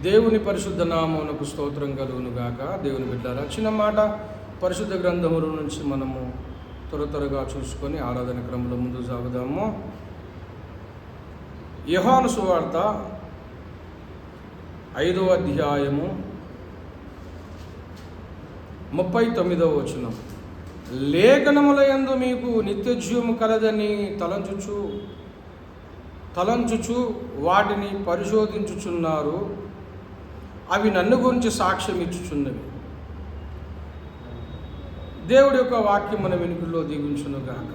దేవుని పరిశుద్ధ నామమునకు స్తోత్రం కలుగును గాక దేవుని బిడ్డ రక్షణ మాట పరిశుద్ధ గ్రంథముల నుంచి మనము త్వర త్వరగా చూసుకొని ఆరాధన క్రమంలో ముందు సాగుదాము. యహాను సువార్త ఐదవ అధ్యాయము ముప్పై తొమ్మిదవ వచనం. లేఖనముల యందు మీకు నిత్యజీవము కలదని తలంచుచు తలంచుచు వాటిని పరిశోధించుచున్నారు. అవి నన్ను గురించి సాక్ష్యం ఇచ్చుచున్నవి. దేవుడి యొక్క వాక్యం మన వెనుకల్లో దీవించును గాక.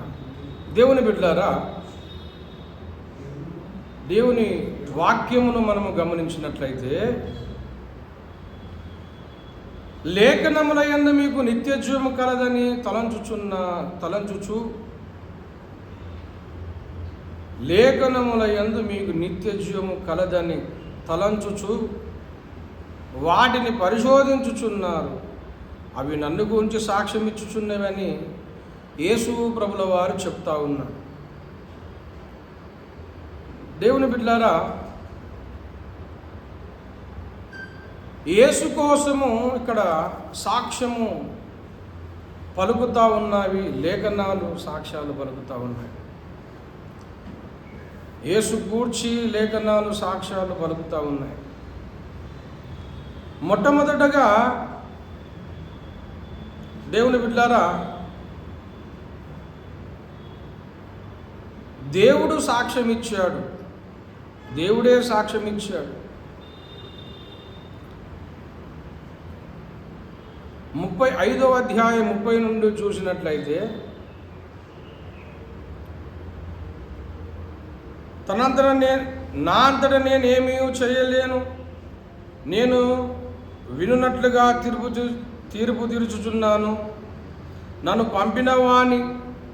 దేవుని బిడ్డారా దేవుని వాక్యమును మనము గమనించినట్లయితే లేఖనముల యందు మీకు నిత్యజీవము కలదని తలంచుచున్న తలంచుచు లేఖనముల యందు మీకు నిత్యజీవము కలదని తలంచుచు వాటిని పరిశోధించుచున్నారు. అవి నన్ను గురించి సాక్ష్యం ఇచ్చుచున్నవని యేసు ప్రభుల వారు చెప్తా ఉన్నారు. దేవుని బిడ్డారా యేసు కోసము ఇక్కడ సాక్ష్యము పలుకుతా ఉన్నవి లేఖనాలు సాక్ష్యాలు పలుకుతా ఉన్నాయి యేసు కూర్చి లేఖనాలు సాక్ష్యాలు పలుకుతా ఉన్నాయి మొట్టమొదటగా దేవుని బిడ్డారా దేవుడు సాక్ష్యం ఇచ్చాడు. దేవుడే సాక్ష్యం ఇచ్చాడు. ముప్పై ఐదవ అధ్యాయం ముప్పై నుండి చూసినట్లయితే తనంతట నేను నా అంతట నేనేమీ చేయలేను. నేను వినున్నట్లుగా తీర్పు తీర్పు తీర్చుచున్నాను. నన్ను పంపిన వాని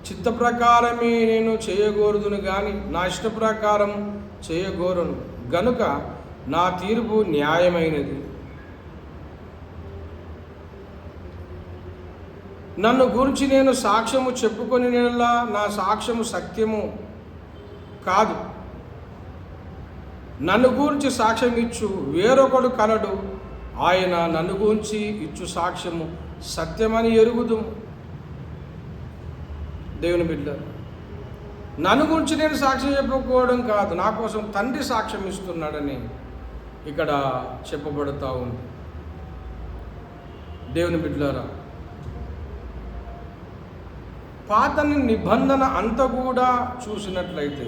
చిత్త ప్రకారమే నేను చేయగోరుదును కానీ నా ఇష్ట ప్రకారం చేయగోరును. గనుక నా తీర్పు న్యాయమైనది. నన్ను గురించి నేను సాక్ష్యము చెప్పుకొని నెలలా నా సాక్ష్యము సత్యము కాదు. నన్ను గురించి సాక్ష్యం ఇచ్చు వేరొకడు కలడు ఆయన నన్ను గురించి ఇచ్చు సాక్ష్యము సత్యమని ఎరుగుదు దేవుని బిడ్డ నన్ను గురించి నేను సాక్ష్యం చెప్పుకోవడం కాదు నా కోసం తండ్రి సాక్ష్యం ఇస్తున్నాడని ఇక్కడ చెప్పబడుతూ ఉంది. దేవుని బిడ్డలారా పాతని నిబంధన అంతా కూడా చూసినట్లయితే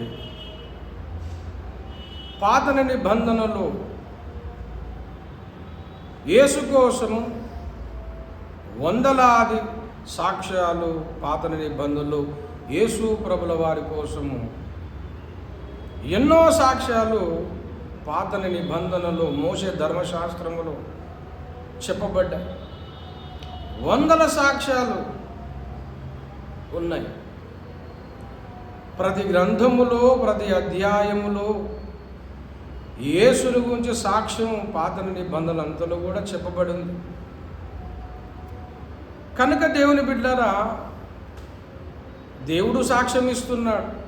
పాతని నిబంధనలో యేసు కోసము వందలాది సాక్ష్యాలు పాతని నిబంధనలు యేసు ప్రభుల వారి కోసము ఎన్నో సాక్ష్యాలు పాతని నిబంధనలు మోసే ధర్మశాస్త్రములు చెప్పబడ్డాయి. వందల సాక్ష్యాలు ఉన్నాయి. ప్రతి గ్రంథములో ప్రతి అధ్యాయములో యేసుని గురించి సాక్ష్యం పాత నిబంధనలు అంతలో కూడా చెప్పబడింది కనుక దేవుని బిడ్డారా దేవుడు సాక్ష్యం ఇస్తున్నాడు.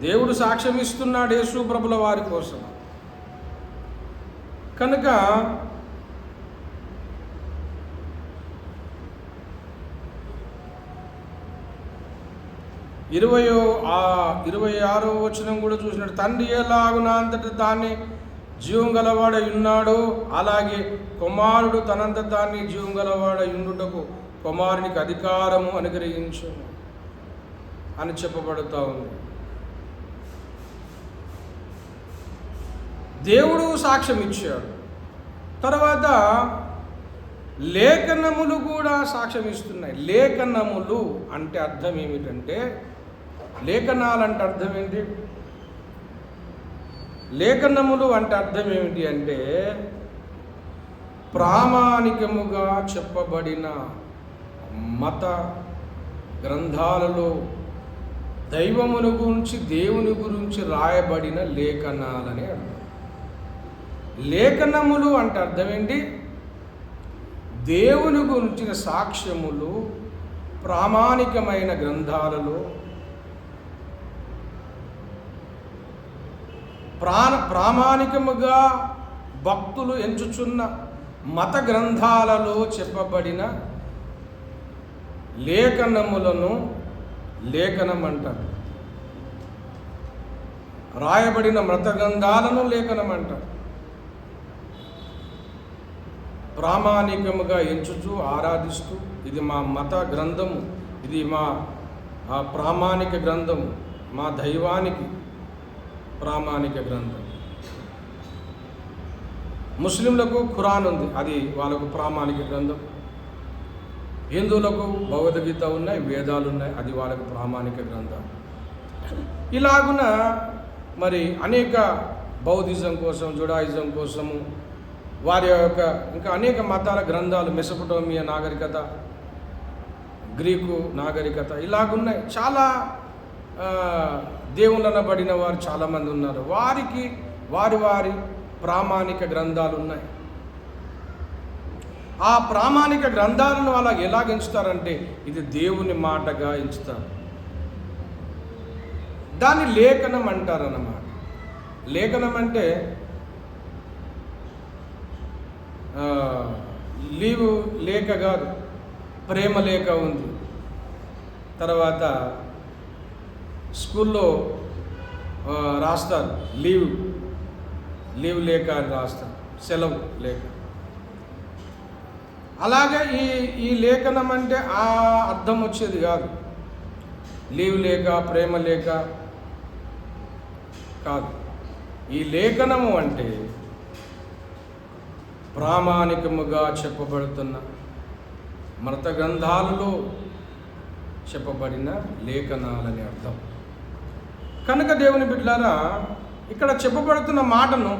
దేవుడు సాక్ష్యం ఇస్తున్నాడు యేసు ప్రభుల వారి కోసం. కనుక ఇరవయో ఆ ఇరవై ఆరో వచనం కూడా చూసినట్టు తండ్రి ఎలాగున అంతటి దాన్ని జీవం గలవాడై ఉన్నాడు అలాగే కుమారుడు తనంత దాన్ని జీవం గలవాడై ఉండుటకు కుమారునికి అధికారము అనుగ్రహించు అని చెప్పబడుతూ ఉంది. దేవుడు సాక్ష్యం ఇచ్చాడు. తర్వాత లేఖనములు కూడా సాక్ష్యం ఇస్తున్నాయి. లేఖనములు అంటే అర్థం ఏమిటంటే లేఖనాలంటే అర్థం ఏంటి లేఖనములు అంటే అర్థం ఏమిటి అంటే ప్రామాణికముగా చెప్పబడిన మత గ్రంథాలలో దైవమును గురించి దేవుని గురించి రాయబడిన లేఖనాలని అర్థం. లేఖనములు అంటే అర్థం ఏంటి దేవుని గురించిన సాక్ష్యములు ప్రామాణికమైన గ్రంథాలలో ప్రాణ ప్రామాణికముగా భక్తులు ఎంచుచున్న మత గ్రంథాలలో చెప్పబడిన లేఖనములను లేఖనం అంటారు రాయబడిన మత గ్రంథాలను లేఖనం అంటారు ప్రామాణికముగా ఎంచుచూ ఆరాధిస్తూ ఇది మా మత గ్రంథము ఇది మా ప్రామాణిక గ్రంథము మా దైవానికి ప్రామాణిక గ్రంథం. ముస్లింలకు ఖురాన్ ఉంది అది వాళ్ళకు ప్రామాణిక గ్రంథం. హిందువులకు భగవద్గీత ఉన్నాయి వేదాలు ఉన్నాయి అది వాళ్ళకు ప్రామాణిక గ్రంథం. ఇలాగున మరి అనేక బౌద్ధిజం కోసం జుడాయిజం కోసము వారి యొక్క ఇంకా అనేక మతాల గ్రంథాలు మెసపటోమియా నాగరికత గ్రీకు నాగరికత ఇలాగున్నాయి. చాలా దేవుళ్ళనబడిన వారు చాలామంది ఉన్నారు. వారికి వారి వారి ప్రామాణిక గ్రంథాలు ఉన్నాయి ఆ ప్రామాణిక గ్రంథాలను అలా ఎలాగ ఎంచుతారంటే ఇది దేవుని మాటగా ఎంచుతారు. దాన్ని లేఖనం అంటారన్నమాట. లేఖనం అంటే లీవు లేఖ కాదు ప్రేమ లేఖ ఉంది. తర్వాత స్కూల్లో రాస్తారు లీవ్ లీవ్ లేఖ అని రాస్తారు సెలవు లేఖ అలాగే ఈ ఈ లేఖనం అంటే ఆ అర్థం వచ్చేది కాదు. లీవ్ లేఖ ప్రేమ లేఖ కాదు. ఈ లేఖనము అంటే ప్రామాణికముగా చెప్పబడుతున్న మృత గ్రంథాలలో చెప్పబడిన లేఖనాలని అర్థం. కనుక దేవుని బిడ్డలారా ఇక్కడ చెప్పబడుతున్న మాటను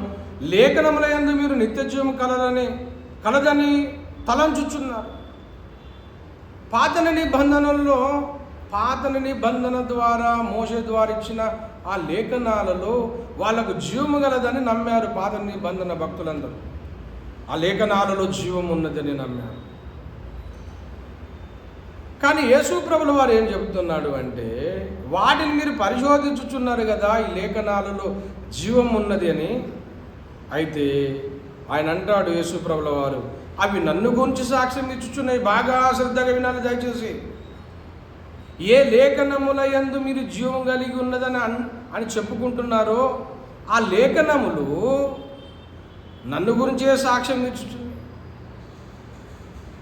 లేఖనముల యందు మీరు నిత్యజీవం కలదని కలదని తలంచుచున్నారు. పాతన నిబంధనల్లో పాతన నిబంధన ద్వారా మోసే ద్వారా ఇచ్చిన ఆ లేఖనాలలో వాళ్ళకు జీవము గలదని నమ్మారు పాత నిబంధన భక్తులందరూ. ఆ లేఖనాలలో జీవం ఉన్నదని నమ్మారు. కానీ యేసు ప్రభుల వారు ఏం చెబుతున్నాడు అంటే వాటిని మీరు పరిశోధించుచున్నారు కదా ఈ లేఖనాలలో జీవం ఉన్నది అని. అయితే ఆయన అంటాడు యేసుప్రభుల వారు అవి నన్ను గురించి సాక్ష్యం ఇచ్చుచున్నాయి బాగా శ్రద్ధగా వినాలి దయచేసి. ఏ లేఖనముల ఎందు మీరు జీవం కలిగి ఉన్నదని అని చెప్పుకుంటున్నారో ఆ లేఖనములు నన్ను గురించే సాక్ష్యం ఇచ్చు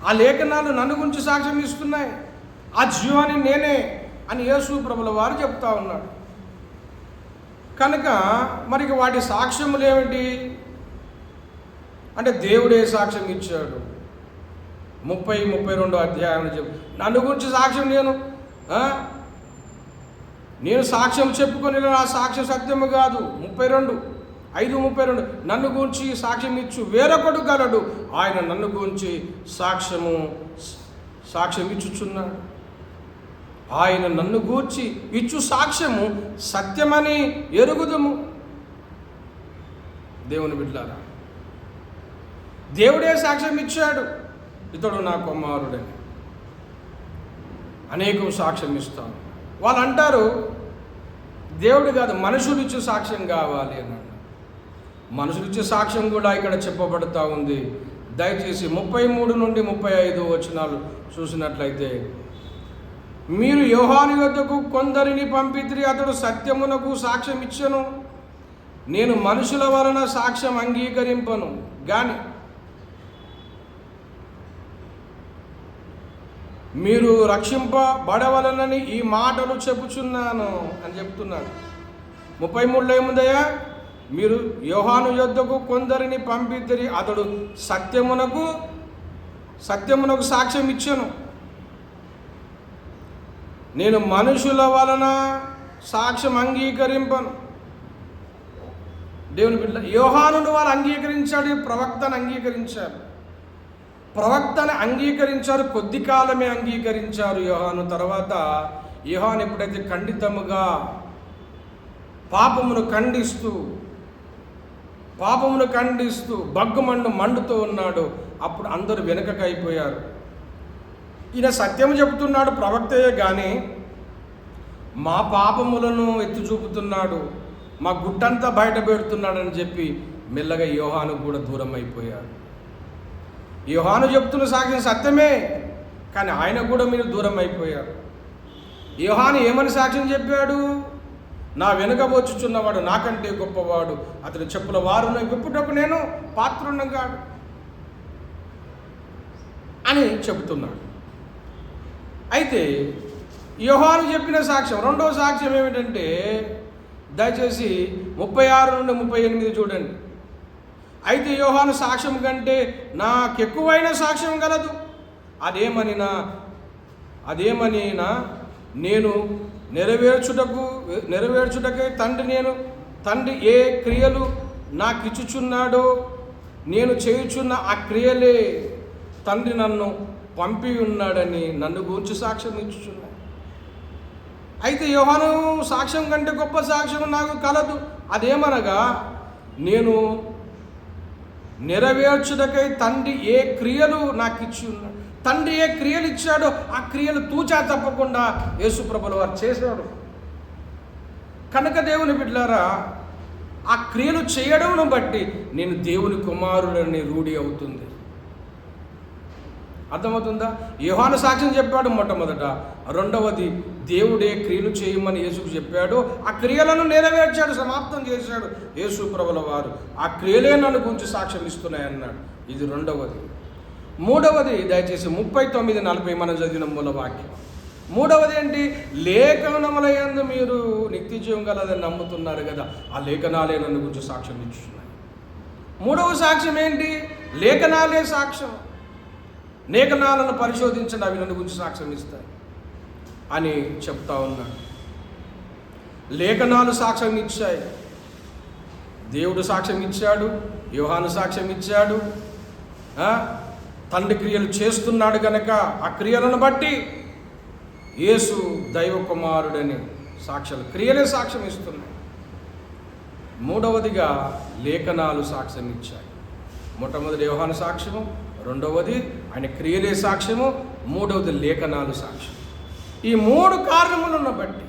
ఆ లేఖనాలు నన్ను గురించి సాక్ష్యం ఇస్తున్నాయి. ఆ జీవాన్ని నేనే అని యేసు ప్రభుల వారు చెప్తా ఉన్నాడు కనుక మరి వాటి సాక్ష్యములు ఏమిటి? అంటే దేవుడే సాక్ష్యం ఇచ్చాడు. ముప్పై ముప్పై రెండో అధ్యాయం చెప్పు. నన్ను గురించి సాక్ష్యం నేను? నేను సాక్ష్యం చెప్పుకొని నా సాక్ష్యం సత్యము కాదు. ముప్పై రెండు. ఐదు ముప్పై రెండు. నన్ను గురించి సాక్ష్యం ఇచ్చు వేరొకడు గలడు ఆయన నన్ను గురించి సాక్ష్యము సాక్ష్యం ఇచ్చుచున్నాడు. ఆయన నన్ను గూర్చి ఇచ్చు సాక్ష్యము సత్యమని ఎరుగుదము. దేవుని బిడ్డారా దేవుడే సాక్ష్యం ఇచ్చాడు. ఇతడు నా కుమారుడని అనేకం సాక్ష్యం ఇస్తాను. వాళ్ళు అంటారు దేవుడు కాదు మనుషులు ఇచ్చే సాక్ష్యం కావాలి అని మనుషులు ఇచ్చే సాక్ష్యం కూడా ఇక్కడ చెప్పబడుతూ ఉంది. దయచేసి ముప్పై మూడు నుండి ముప్పై ఐదు వచనాలు చూసినట్లయితే మీరు యోహాను యొద్దకు కొందరిని పంపిత్రి అతడు సత్యమునకు సాక్ష్యం ఇచ్చను నేను మనుషుల వలన సాక్ష్యం అంగీకరింపను. గాని మీరు రక్షింపబడవలనని ఈ మాటలు చెప్పుచున్నాను అని చెప్తున్నాడు. ముప్పై మూడులో ఏముందయ్యా? మీరు యోహాను యొద్దకు కొందరిని పంపిద్దరి అతడు సత్యమునకు సత్యమునకు సాక్ష్యం ఇచ్చాను నేను మనుషుల వలన సాక్ష్యం అంగీకరింపను. దేవుని బిడ్డ యోహానుడు వారు అంగీకరించాడు ప్రవక్తను అంగీకరించారు. ప్రవక్తను అంగీకరించారు కొద్ది కాలమే అంగీకరించారు యోహాను. తర్వాత యోహాను ఎప్పుడైతే ఖండితముగా పాపమును ఖండిస్తూ పాపమును ఖండిస్తూ బగ్గుమండు మండుతూ ఉన్నాడు అప్పుడు అందరూ వెనుకకు అయిపోయారు. ఈయన సత్యం చెబుతున్నాడు ప్రవక్తయే కానీ మా పాపములను ఎత్తి చూపుతున్నాడు మా గుట్టంతా బయట పెడుతున్నాడని చెప్పి మెల్లగా యోహాను కూడా దూరం అయిపోయాడు. యోహాను చెప్తున్న సాక్ష్యం సత్యమే కానీ ఆయన కూడా మీరు దూరం అయిపోయారు. యోహాను ఏమని సాక్ష్యం చెప్పాడు? నా వెనుక వచ్చుచున్నవాడు నాకంటే గొప్పవాడు అతని చెప్పుల వారు గొప్పటకు నేను పాత్రున్నగాడు అని చెబుతున్నాడు. అయితే యోహాను చెప్పిన సాక్ష్యం రెండవ సాక్ష్యం ఏమిటంటే దయచేసి ముప్పై ఆరు నుండి ముప్పై ఎనిమిది చూడండి. అయితే యోహాను సాక్ష్యం కంటే నాకెక్కువైన సాక్ష్యం కలదు అదేమనినా అదేమనినా నేను నెరవేర్చుటకు నెరవేర్చుటకే తండ్రి నేను తండ్రి ఏ క్రియలు నాకు ఇచ్చుచున్నాడో నేను చేయుచున్న ఆ క్రియలే తండ్రి నన్ను పంపి ఉన్నాడని నన్ను గూర్చి సాక్ష్యం ఇచ్చుచున్నాడు. అయితే యోహాను సాక్ష్యం కంటే గొప్ప సాక్ష్యం నాకు కలదు. అదేమనగా నేను నెరవేర్చుటకై తండ్రి ఏ క్రియలు నాకు ఇచ్చి ఉన్నాడు తండ్రి ఏ క్రియలు ఇచ్చాడో ఆ క్రియలు తూచా తప్పకుండా యేసుప్రభుల వారు చేశాడు కనుక దేవుని బిడ్డారా ఆ క్రియలు చేయడంను బట్టి నేను దేవుని కుమారుడని రూఢి అవుతుంది. అర్థమవుతుందా? యోహాను సాక్ష్యం చెప్పాడు మొట్టమొదట. రెండవది దేవుడే క్రియలు చేయమని యేసుకు చెప్పాడు. ఆ క్రియలను నెరవేర్చాడు సమాప్తం చేశాడు యేసు ప్రభుల వారు. ఆ క్రియలే నన్ను గురించి సాక్ష్యం ఇస్తున్నాయన్నాడు. ఇది రెండవది. మూడవది దయచేసి ముప్పై తొమ్మిది నలభై మనం చదివిన మూల వాక్యం. మూడవది ఏంటి? లేఖనముల ఎందు మీరు నిత్య జీవం గలదని నమ్ముతున్నారు కదా ఆ లేఖనాలే నన్ను గురించి సాక్ష్యం ఇచ్చున్నాయి మూడవ సాక్ష్యం ఏంటి? లేఖనాలే సాక్ష్యం. లేఖనాలను పరిశోధించండి అవి నన్ను గురించి సాక్ష్యం ఇస్తాయి అని చెప్తా ఉన్నాడు లేఖనాలు సాక్ష్యం ఇచ్చాయి. దేవుడు సాక్ష్యం ఇచ్చాడు యోహాను సాక్ష్యం ఇచ్చాడు తండ్రి క్రియలు చేస్తున్నాడు గనక ఆ క్రియలను బట్టి యేసు దైవ కుమారుడని సాక్ష్యాలు క్రియలే సాక్ష్యం ఇస్తున్నాయి. మూడవదిగా లేఖనాలు సాక్ష్యం ఇచ్చాయి. మొట్టమొదటి యోహాను సాక్ష్యము రెండవది ఆయన క్రియలే సాక్ష్యము మూడవది లేఖనాలు సాక్ష్యం. ఈ మూడు కారణములను బట్టి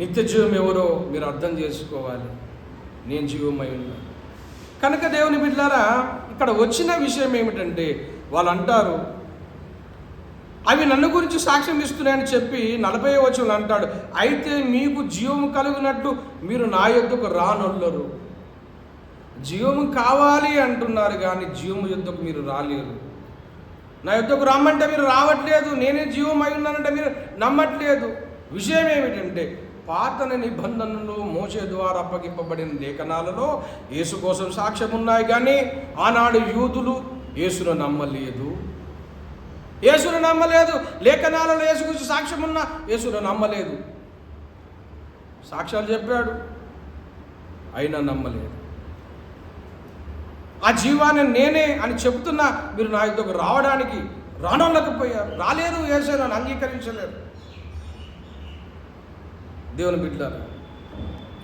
నిత్య జీవం ఎవరో మీరు అర్థం చేసుకోవాలి. నేను జీవమై ఉన్నాను కనుక దేవుని బిడ్డారా ఇక్కడ వచ్చిన విషయం ఏమిటంటే వాళ్ళు అంటారు అవి నన్ను గురించి సాక్ష్యం ఇస్తున్నాయని చెప్పి నలభై వచనం అంటాడు. అయితే మీకు జీవము కలిగినట్టు మీరు నా యొక్కకు రానొల్లరు. జీవము కావాలి అంటున్నారు కానీ జీవము యుద్ధకు మీరు రాలేరు. నా యుద్ధకు రమ్మంటే మీరు రావట్లేదు నేనే జీవం అయి ఉన్నానంటే మీరు నమ్మట్లేదు. విషయం ఏమిటంటే పాతన నిబంధనలు మోసే ద్వారా అప్పగింపబడిన లేఖనాలలో యేసు కోసం సాక్ష్యం ఉన్నాయి కానీ ఆనాడు యూదులు యేసును నమ్మలేదు. యేసును నమ్మలేదు లేఖనాలలో యేసు గురించి సాక్ష్యం ఉన్నా యేసును నమ్మలేదు. సాక్ష్యాలు చెప్పాడు అయినా నమ్మలేదు. ఆ జీవాన్ని నేనే అని చెబుతున్నా మీరు నా యుద్ధకు రావడానికి రానోళ్ళకపోయారు రాలేరు వేసే నన్ను అంగీకరించలేరు దేవుని బిడ్డలారా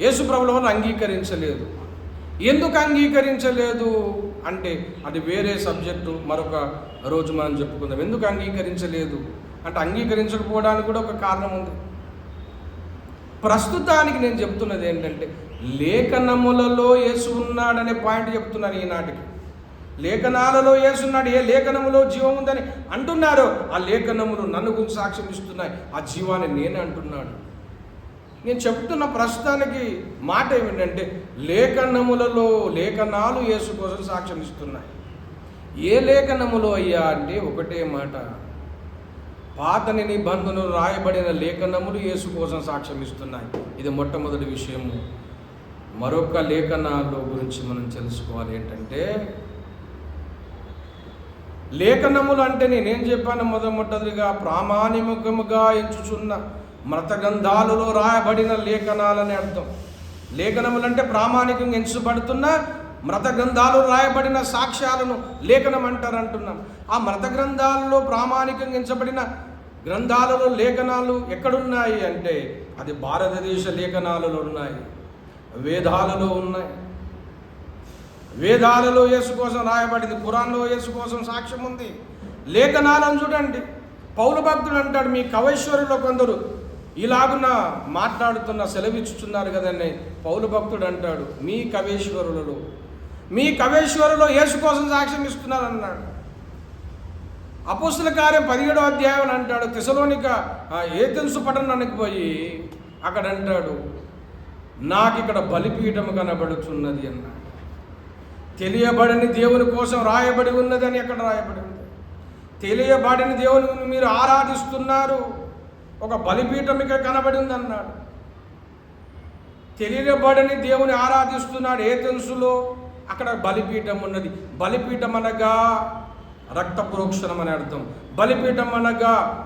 యేసు ప్రభులను అంగీకరించలేదు. ఎందుకు అంగీకరించలేదు అంటే అది వేరే సబ్జెక్టు మరొక రోజు మనం చెప్పుకుందాం. ఎందుకు అంగీకరించలేదు? అంటే అంగీకరించకపోవడానికి కూడా ఒక కారణం ఉంది. ప్రస్తుతానికి నేను చెప్తున్నది ఏంటంటే లేఖనములలో యేసు ఉన్నాడనే పాయింట్ చెప్తున్నాను ఈనాటికి. లేఖనాలలో యేసున్నాడు ఏ లేఖనములో జీవం ఉందని అంటున్నారో ఆ లేఖనములు నన్ను గురించి సాక్ష్యం ఇస్తున్నాయి. ఆ జీవాన్ని నేనే అంటున్నాడు. నేను చెప్తున్న ప్రస్తుతానికి మాట ఏమిటంటే లేఖనములలో లేఖనాలు యేసు కోసం సాక్ష్యం ఇస్తున్నాయి. ఏ లేఖనములో అయ్యా అంటే ఒకటే మాట. పాతని నిబంధనలు రాయబడిన లేఖనములు యేసు కోసం సాక్ష్యం ఇస్తున్నాయి. ఇది మొట్టమొదటి విషయము. మరొక లేఖనాల గురించి మనం తెలుసుకోవాలి ఏంటంటే లేఖనములు అంటే నేనేం చెప్పాను మొదమొదటిగా ప్రామాణికముగా ఎంచుచున్న మత గ్రంథాలలో రాయబడిన లేఖనాలని అర్థం. లేఖనములు అంటే ప్రామాణికంగా ఎంచబడుతున్న మృత గ్రంథాలు రాయబడిన సాక్ష్యాలను లేఖనం అంటారు అంటున్నాం. ఆ మృత గ్రంథాలలో ప్రామాణికంగా ఎంచబడిన గ్రంథాలలో లేఖనాలు ఎక్కడున్నాయి అంటే అది భారతదేశ లేఖనాలలో ఉన్నాయి. వేదాలలో ఉన్నాయి. వేదాలలో యేసు కోసం రాయబడింది. పురాణంలో యేసు కోసం సాక్ష్యం ఉంది. లేఖనాలను చూడండి. పౌరు భక్తుడు అంటాడు మీ కవైశ్వరులో కొందరు ఇలాగున మాట్లాడుతున్న సెలవిచ్చుచున్నారు కదండి. పౌరు భక్తుడు అంటాడు మీ కవేశ్వరులలో మీ కవేశ్వరులో యేసు కోసం సాక్ష్యం ఇస్తున్నారు అన్నాడు. అపుస్తుల కార్యం పదిహేడో అధ్యాయం అని అంటాడు. తెసలోనిక ఏ తెలుసు పట్టణానికి పోయి అక్కడ అంటాడు నాకు ఇక్కడ బలిపీఠము కనబడుచున్నది అన్నాడు తెలియబడని దేవుని కోసం రాయబడి ఉన్నదని ఎక్కడ రాయబడి ఉంది? తెలియబడని దేవుని మీరు ఆరాధిస్తున్నారు. ఒక బలిపీఠం ఇక్కడ కనబడి ఉంది అన్నాడు తెలియబడని దేవుని ఆరాధిస్తున్నాడు ఏ తెలుసులో? అక్కడ బలిపీఠం ఉన్నది. బలిపీఠం అనగా రక్త ప్రోక్షణం అని అర్థం. బలిపీఠం అనగా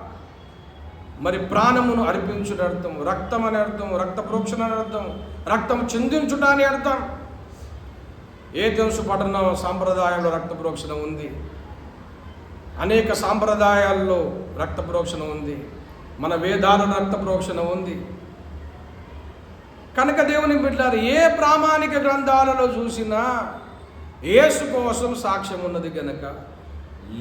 మరి ప్రాణమును అర్పించుట అర్థం రక్తం అని అర్థం రక్త ప్రోక్షణ అని అర్థం రక్తం చెందించుట అని అర్థం. ఏ తెలుసు పఠనం సాంప్రదాయంలో రక్త ప్రోక్షణ ఉంది? అనేక సాంప్రదాయాల్లో రక్త ప్రోక్షణ ఉంది. మన వేదాల రక్త ప్రోక్షణ ఉంది. కనుక దేవుని బిడ్డారు ఏ ప్రామాణిక గ్రంథాలలో చూసినా యేసు కోసం సాక్ష్యం ఉన్నది గనక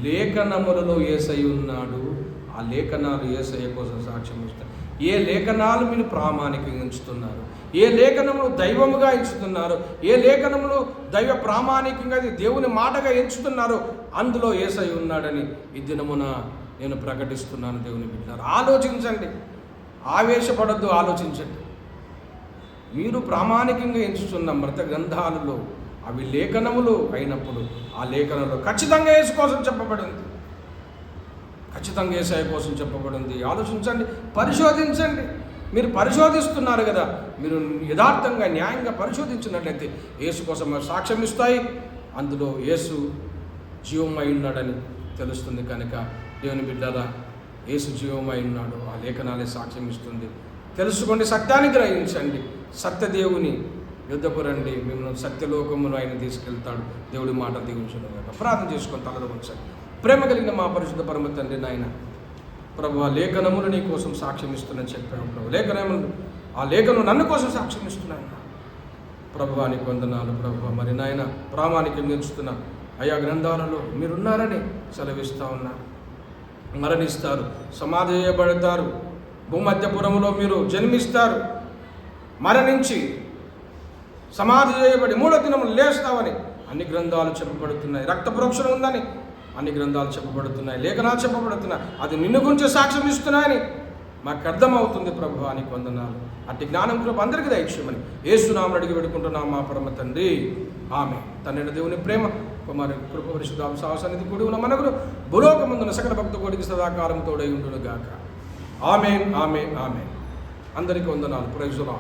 లేఖనములలో ఏసై ఉన్నాడు. ఆ లేఖనాలు ఏసయ్య కోసం సాక్ష్యం ఇస్తారు ఏ లేఖనాలు మీరు ప్రామాణికంగా ఉంచుతున్నారు? ఏ లేఖనములు దైవముగా ఎంచుతున్నారు? ఏ లేఖనములు దైవ ప్రామాణికంగా అది దేవుని మాటగా ఎంచుతున్నారు? అందులో ఏసై ఉన్నాడని ఈ దినమున నేను ప్రకటిస్తున్నాను దేవుని బిడ్డారు. ఆలోచించండి. ఆవేశపడద్దు ఆలోచించండి. మీరు ప్రామాణికంగా ఎంచుతున్న మృత గ్రంథాలలో అవి లేఖనములు అయినప్పుడు ఆ లేఖనంలో ఖచ్చితంగా యేసు చెప్పబడింది. ఖచ్చితంగా ఏసాయి కోసం చెప్పబడింది. ఆలోచించండి పరిశోధించండి. మీరు పరిశోధిస్తున్నారు కదా మీరు యథార్థంగా న్యాయంగా పరిశోధించినట్లయితే యేసు కోసం సాక్ష్యం ఇస్తాయి. అందులో యేసు జీవమై ఉన్నాడని తెలుస్తుంది కనుక దేవుని బిడ్డరా యేసు జీవమై ఉన్నాడు. ఆ లేఖనాలే సాక్ష్యం ఇస్తుంది. తెలుసుకోండి సత్యాన్ని గ్రహించండి. సత్యదేవుని యుద్ధపు రండి. మిమ్మల్ని సత్యలోకమును ఆయన తీసుకెళ్తాడు. దేవుడి మాట దీవించడం కాక ప్రార్థన చేసుకొని తలలు ప్రేమ కలిగిన మా పరిశుద్ధ పరమ తండ్రి నాయన ప్రభు ఆ లేఖనములు నీ కోసం సాక్ష్యం ఇస్తున్నాను చెప్పాను ప్రభు. లేఖనములు ఆ లేఖను నన్ను కోసం సాక్ష్యం ఇస్తున్నాను ప్రభువానికి వందనాలు ప్రభు. మరి నాయన ప్రామాణికం ఎంచుతున్న ఆయా గ్రంథాలలో మీరున్నారని సెలవిస్తూ ఉన్నా. మరణిస్తారు సమాధి చేయబడతారు భూమధ్యపురంలో మీరు జన్మిస్తారు. మరణించి సమాధి చేయబడి మూడో దినం లేస్తామని అన్ని గ్రంథాలు చెప్పబడుతున్నాయి. రక్త ప్రోక్షణ ఉందని అన్ని గ్రంథాలు చెప్పబడుతున్నాయి లేఖనాలు చెప్పబడుతున్నాయి. అది నిన్ను గురించి సాక్ష్యం ఇస్తున్నాయని మాకు అర్థమవుతుంది ప్రభు అని వందనాలు. అట్టి జ్ఞానం కృప అందరికీ దయచేయమని ఏసునామని అడిగి పెడుకుంటున్నాం మా పరమ తండ్రి. ఆమె తండ్రి దేవుని ప్రేమ కుమారి కృప పరిశుద్ధ సాహసానికి కూడి ఉన్న మనకును భూలోకమందున సకల భక్త కోడికి సదాకాలం తోడై ఉండును గాక ఆమె ఆమె ఆమె అందరికీ వందనాలు. ప్రైజులా